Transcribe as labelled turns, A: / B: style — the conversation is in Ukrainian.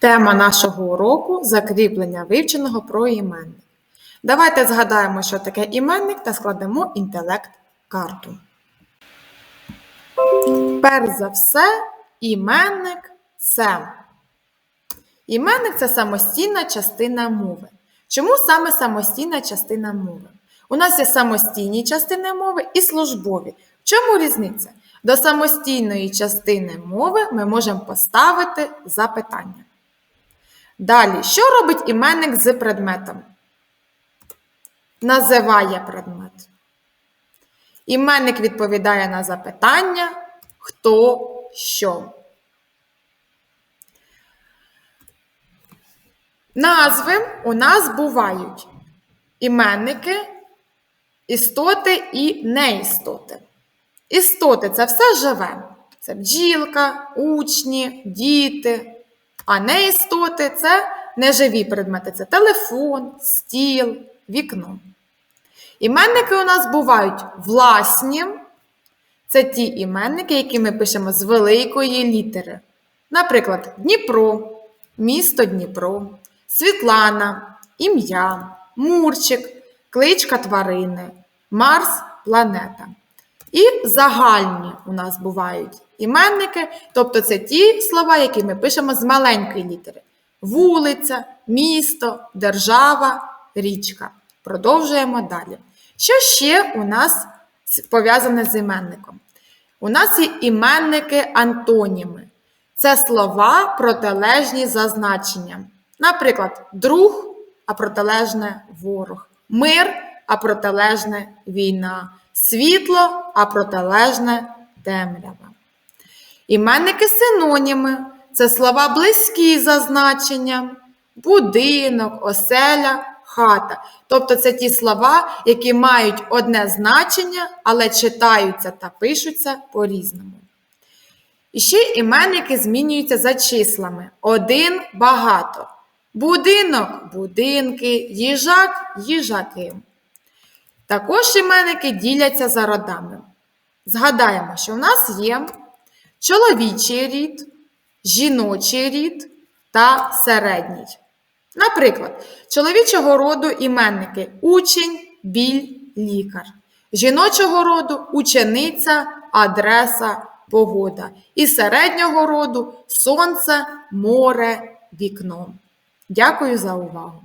A: Тема нашого уроку закріплення вивченого про іменник. Давайте згадаємо, що таке іменник та складемо інтелект-карту. Перш за все, іменник це. Іменник це самостійна частина мови. Чому саме самостійна частина мови? У нас є самостійні частини мови і службові. В чому різниця? До самостійної частини мови ми можемо поставити запитання. Далі, що робить іменник з предметом? Називає предмет. Іменник відповідає на запитання хто що. Назви у нас бувають іменники, істоти і неістоти. Істоти це все живе. Це бджілка, учні, діти. А неістоти це неживі предмети. Це телефон, стіл, вікно. Іменники у нас бувають власні. Це ті іменники, які ми пишемо з великої літери. Наприклад, Дніпро, місто Дніпро, Світлана, ім'я, Мурчик, кличка тварини, Марс планета. І загальні у нас бувають іменники, тобто це ті слова, які ми пишемо з маленької літери: вулиця, місто, держава, річка. Продовжуємо далі. Що ще у нас пов'язане з іменником? У нас є іменники антоніми. Це слова протилежні за значенням. Наприклад, друг, а протилежне ворог, мир, а протилежне війна, світло, а протилежне темрява. Іменники синоніми це слова близькі за значенням, будинок, оселя, хата. Тобто це ті слова, які мають одне значення, але читаються та пишуться по-різному. І ще іменники змінюються за числами. Один багато. Будинок будинки, їжак їжаки. Також іменники діляться за родами. Згадаємо, що в нас є чоловічий рід, жіночий рід та середній. Наприклад, чоловічого роду іменники учень, біль, лікар. Жіночого роду учениця, адреса, погода. І середнього роду сонце, море, вікно. Дякую за увагу!